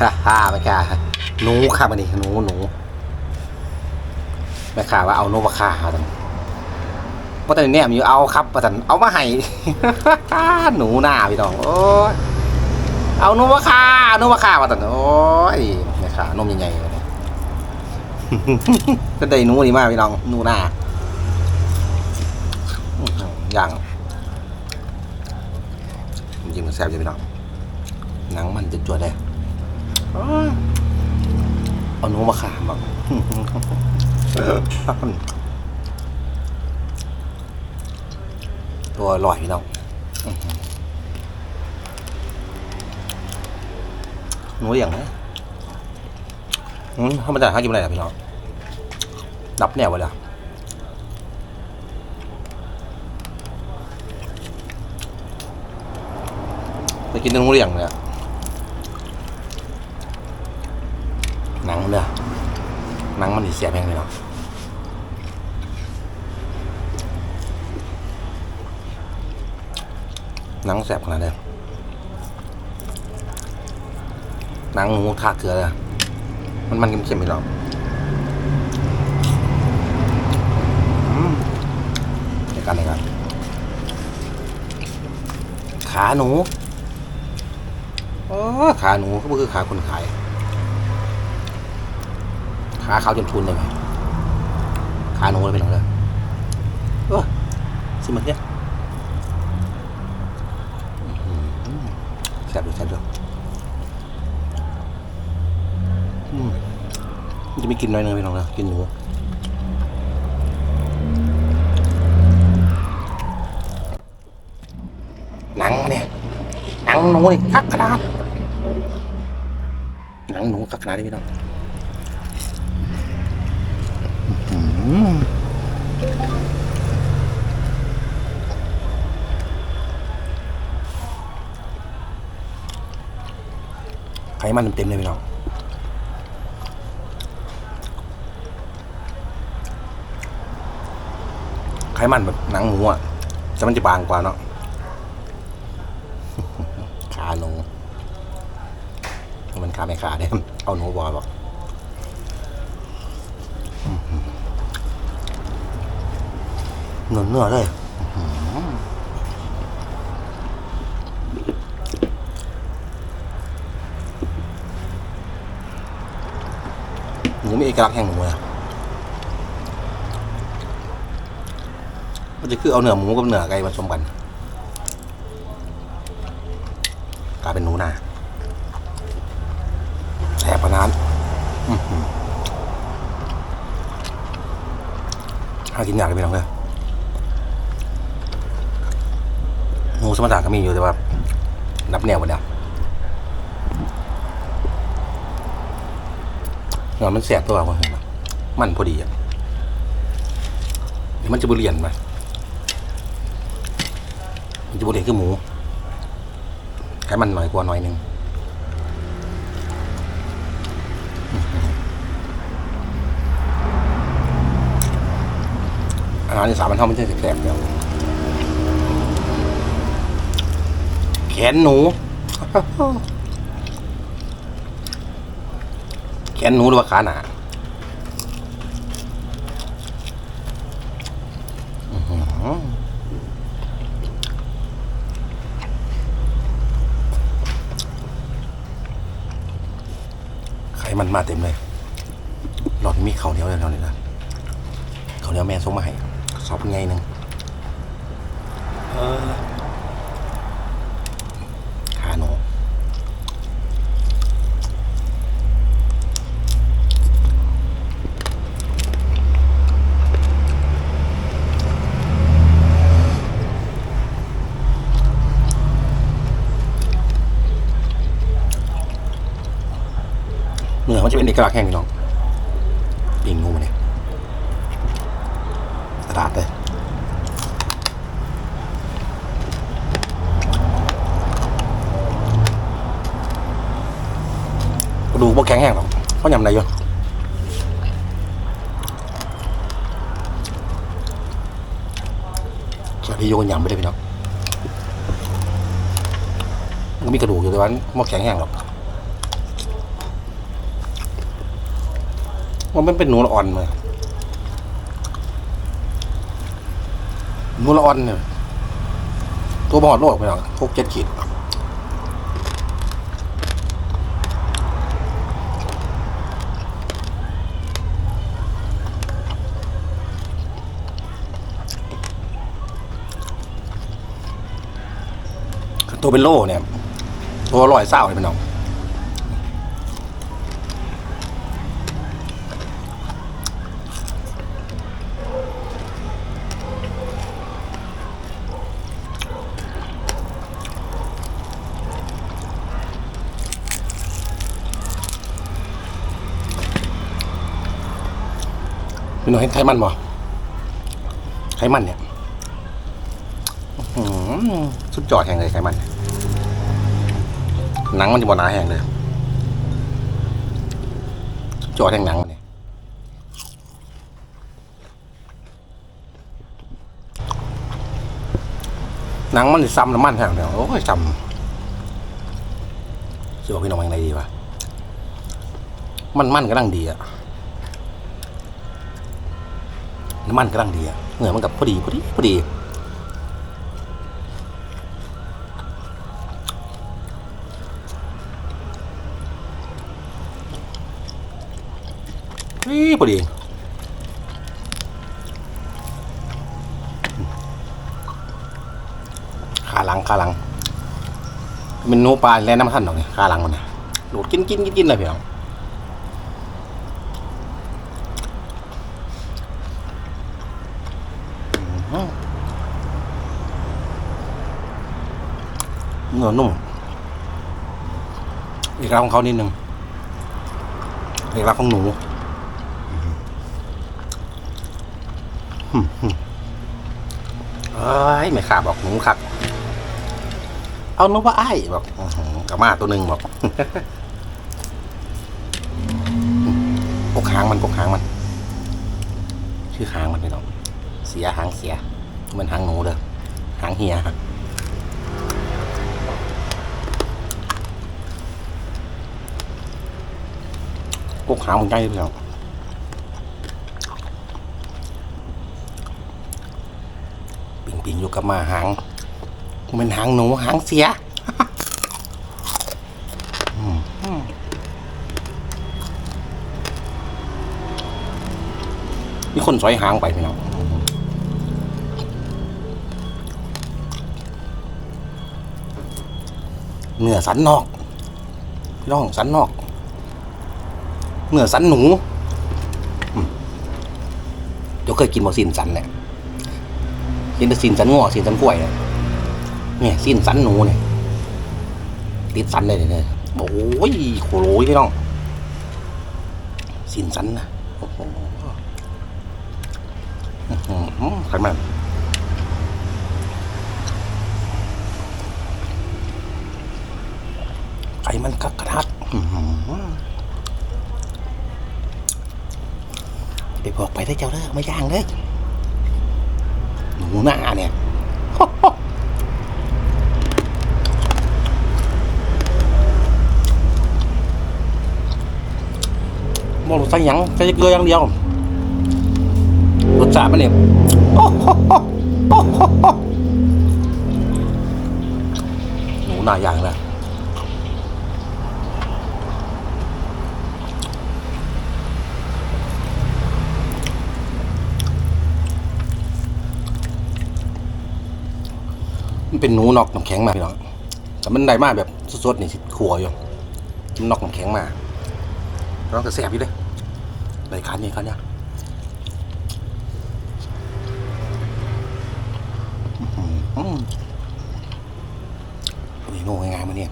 ฮ่าฮ่าไม่ค่ะหนูค่ะมันนี่หนูหนูไม่ค่ะว่าเอาโนมาค่าเอาตันเพราะตอนนี้เนี่ยมีเอาครับประตันเอามาให้หนูหน้าพี่น้องโอ้ยเอาโนมาค่าโนมาค่าประตันโอ้ยไม่ค่ะนมยังไงวะเนี่ยก็ได้หนูนี่มากพี่น้องหนูหน้าอย่างจริงมันแซ่บจริงพี่น้องหนังมันจะจวดเลย เอาหนูมาขามอะตัวอร่อยพี่น้องอื้อหือหนูอย่างไรอืมถ้ามันจะหากินอะไรล่ะพี่น้อง ดับแนวไปเลยไปกินหนูเลี้ยงเลยอะ หนังเด้อหนังมันดีเสียแพงเลยเนาะหนังแสบขนาดเลยหนังหมูทาเกลือเลยมันมันเค็มๆไปหรอกเดี๋ยวกันเลยครับขาหนูโอ้ขาหนูก็คือขาคนขาย ขาเขาจนทุนเลยไหมขาหนูเลยไปหนังเลยเออสิมันเนี่ยอื้อหือแซ่บด้วยแซ่บด้วยอืมมันจะไม่กินน้อยเนึงไปหนังเลยกินหนูหนังเนี่ยหนังหนูนี่คักขนาดหนังหนูคักขนาดนี้พี่น้อง อืม ไขมันเต็มๆเลยพี่น้องไขมันแบบหนังหมูอะแต่มันจะบางกว่าเนาะขาหนูมันขาไม่ขาเนี่ยเอาหนูบอยบอก เนื้อเนื้อเลยอื้อหือหมูมีเอกลักษณ์แห่งหมูนะมันจะคือเอาเนื้อหมูกับเนื้อไก่ผสมกันกลายเป็นหนูนาแสบขนาดอื้อหือหากินยากเลยพี่น้องเลย หมู สมรรถก็มีอยู่แต่ว่า นับแนวหมดแล้วเนาะมันแสบตัวมันมันพอดีอะเดี๋ยวมันจะบเรียนมามันจะบเรียนคือหมูแค่มันหน่อยกว่าหน่อยหนึงอาหารในสามมันเท่ามันจะแสบๆเดียว ขนหนู แขนหนูหรือว่าขาหนาอื้อหือไขมันมาเต็มเลย หลอดมีเขาวเหนียวเลยเราเนี่ยนะเขาวเหนียวแม่ส่งมาให้สอบไงหนึ่งเออ ขาหนู เนื้อมันจะเป็นเอกลักษณ์แห่งพี่น้องปิงงูมาเนี่ยตลาดเลยกระดูกบ่แข็งแห้งหรอกเพราะยำไรอยู่สวัสดีโยนยำไปเลยพี่น้องมันมีกระดูกอยู่แต่ว่าบ่แข็งแห้งหรอก ว่ามันเป็นหนูละอ่อนเลยหนูละอ่อนเนี่ย ตัวบอดโลกไปหรอกพวกเจ็ดขีดตัวเป็นโลเนี่ย ตัวลอยเศร้าเลยพี่น้อง พี่น้องเห็นไขมันบ่ไขมันเนี่ยสุดยอดแห่งเลยไขมัน หนังมันจะบ่หนาแห่งเลยสุดยอดแห่งหนังมันเนี่ยหนังมันจะซ้ำน้ำมันแห่งเดียวโอ้ยซ้ำสิบอกพี่น้องยังไงดีวะมันมันก็ดังดีอะ น้ำมันกำลังดีอะเหงื่อมันกับพอดีพอดีพอดีนี่พอดีขาหลังขาหลังเป็นนูปลาและน้ำท่านหรอกเนี่ยขาหลังมันเนี่ยโดดกินกินกินกินเลยพี่น้อง เนื้อนุ่มเอกลักษณ์ของเขานิดนึงเอกลักษณ์ของหนูเอ้ยไม่ขาบอกหนูขัก เอานึกว่าไอ้บอกกระมาตัวหนึ่งบอกพกหางมันพกหางมัน ชื่อหางมันไม่ต้องเสียหางเสีย มันหางหนูเด้อหางเฮีย กหางมันใหญ่เลยปิงปิงอยู่กับมาหางมันเป็นหางหนูหางเสียอืมอืมมีคนสอยหางไปพี่น้องเนื้อสันนอก พี่น้องสันนอก เนื้อสันหนูเดี๋ยวเคยกินบ่สินสันเนี่ยกินแต่สินสันงอสินสันกล้วยเนี่ยเนี่ยสินสันหนูเนี่ยติดสันเลยเนี่ยโอ้ยโคโรยพี่น้องสินสันนะโอ้โหอื้อหือไขมันไขมันกักกระทัดอื้อหือ ไปบอกไปได้เจ้าเด้อมาย่างเด้อหนูหน้าเนี่ยมองใส่หยังใส่เกลืออย่างเดียวรสชาติมันเนี่ยหนูหน้าย่างนะ มันเป็นหนูนอกน้ำแข็งมาพี่น้องแต่มันได้มาแบบสดๆนี่สิขัวอยู่มันนอกน้ำแข็งมาเราก็แสบอยู่เลยรายการนี้เขาเนี่ยอื้อหือนี่โง่ง่ายๆมาเนี่ย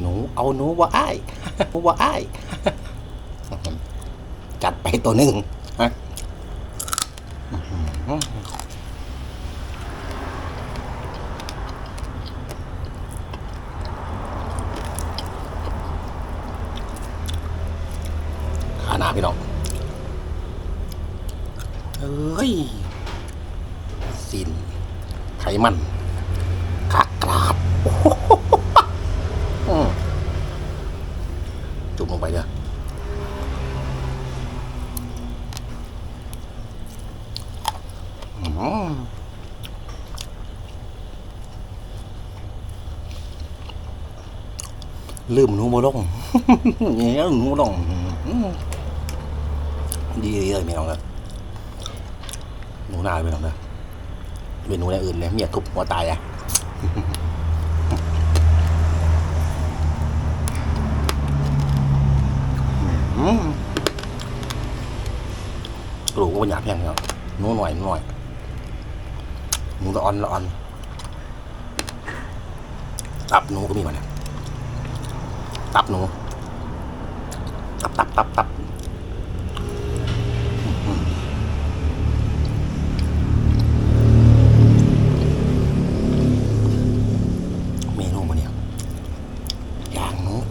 หนูเอาหนูว่าอ้หนูว่าอ้จัดไปตัวหนึ่งฮะ ไขมันขากราบจุ่มลงไปเด้อลืมหนูโมลงเนี่ยหนูลงดีเลยพี่น้องเลยหนูนาไปน้องเลย เป็นหนูอย่างอื่นเลยเมียทุบหัวตายอะกรูก็เป็นหยาบแพงเนาะหนูหน่อยนูหน่อยหนูละอ่อนละอ่อนตับหนูก็มีมันยตับหนูตับตับตับตับ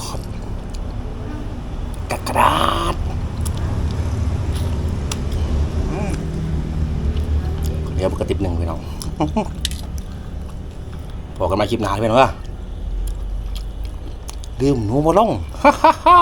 ขอบกระกระดาษอืมเดี๋ยวปกติบหนึ่งไปน้องบอกกันมาคลิปหนาไปน้องว่าลืมหนูมาลงฮ่าฮ่าฮ่า